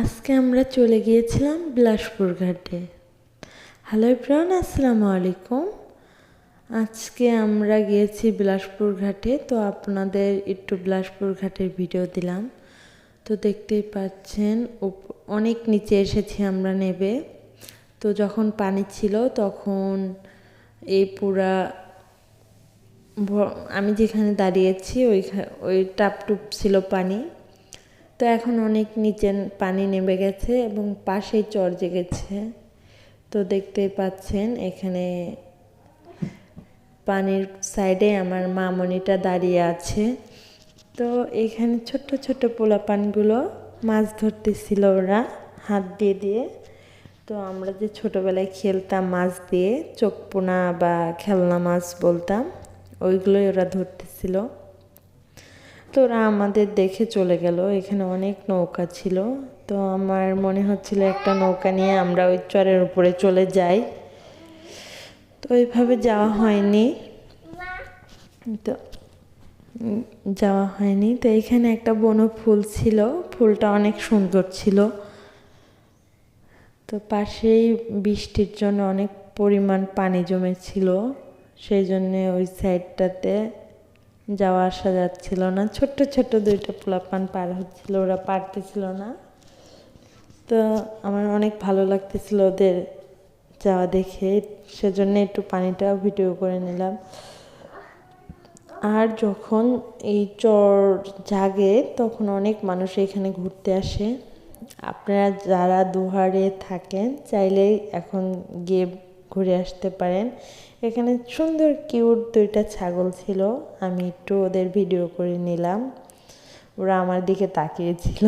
আজকে আমরা চলে গিয়েছিলাম বিলাসপুর ঘাটে। হ্যালো ইব্রান আসসালামু আলাইকুম। আজকে আমরা গিয়েছি বিলাসপুর ঘাটে, তো আপনাদের একটু বিলাসপুর ঘাটের ভিডিও দিলাম। তো দেখতেই পাচ্ছেন অনেক নিচে এসেছি আমরা নেবে। তো যখন পানি ছিল তখন এই পুরা আমি যেখানে দাঁড়িয়েছি ওই ওই টাপটুপ ছিল পানি। তো এখন অনেক নিচে পানি নেমে গেছে এবং পাশেই চর জেগেছে। তো দেখতেই পাচ্ছেন এখানে পানির সাইডে আমার মামনিটা দাঁড়িয়ে আছে। তো এখানে ছোট্ট ছোট্ট পোলাপানগুলো মাছ ধরতেছিল ওরা হাত দিয়ে দিয়ে। তো আমরা যে ছোটোবেলায় খেলতাম মাছ দিয়ে, চোখ পোনা বা খেলনা মাছ বলতাম, ওইগুলোই ওরা ধরতেছিল। তো ওরা আমাদের দেখে চলে গেল। এখানে অনেক নৌকা ছিল। তো আমার মনে হচ্ছিল একটা নৌকা নিয়ে আমরা ওই চরের উপরে চলে যাই। তো ওইভাবে যাওয়া হয়নি। তো যাওয়া হয়নি। তো এখানে একটা বন ফুল ছিল। ফুলটা অনেক সুন্দর ছিল। তো পাশেই বৃষ্টির জন্য অনেক পরিমাণ পানি জমেছিল। সেই জন্যে ওই সাইডটাতে যাওয়া আসা যাচ্ছিল না। ছোট্ট ছোট্ট দুইটা পোলাপান পার হচ্ছিল, ওরা পারতেছিল না। তো আমার অনেক ভালো লাগতেছিল ওদের যাওয়া দেখে। সেজন্য একটু পানিটা ভিডিও করে নিলাম। আর যখন এই চর জাগে, তখন অনেক মানুষ এখানে ঘুরতে আসে। আপনারা যারা দুহারে থাকেন, চাইলেই এখন গিয়ে ঘুরে আসতে পারেন। এখানে সুন্দর, কিউট দুইটা ছাগল ছিল। আমি একটু ওদের ভিডিও করে নিলাম। ওরা আমার দিকে তাকিয়েছিল।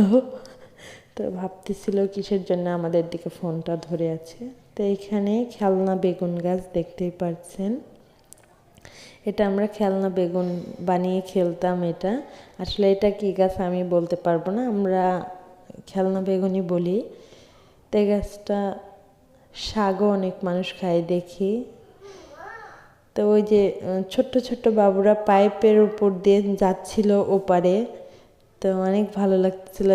তো ভাবতেছিল কিসের জন্য আমাদের দিকে ফোনটা ধরে আছে। তো এখানে খেলনা বেগুন গাছ দেখতেই পাচ্ছেন এটা আমরা খেলনা বেগুন বানিয়ে খেলতাম এটা। আসলে এটা কী গাছ আমি বলতে পারব না। আমরা খেলনা বেগুনই বলি। তে গাছটা শাকও অনেক মানুষ খায়, দেখি। তো ওই যে ছোট্ট ছোট্ট বাবুরা পাইপের উপর দিয়ে যাচ্ছিল ওপারে। তো অনেক ভালো লাগছিল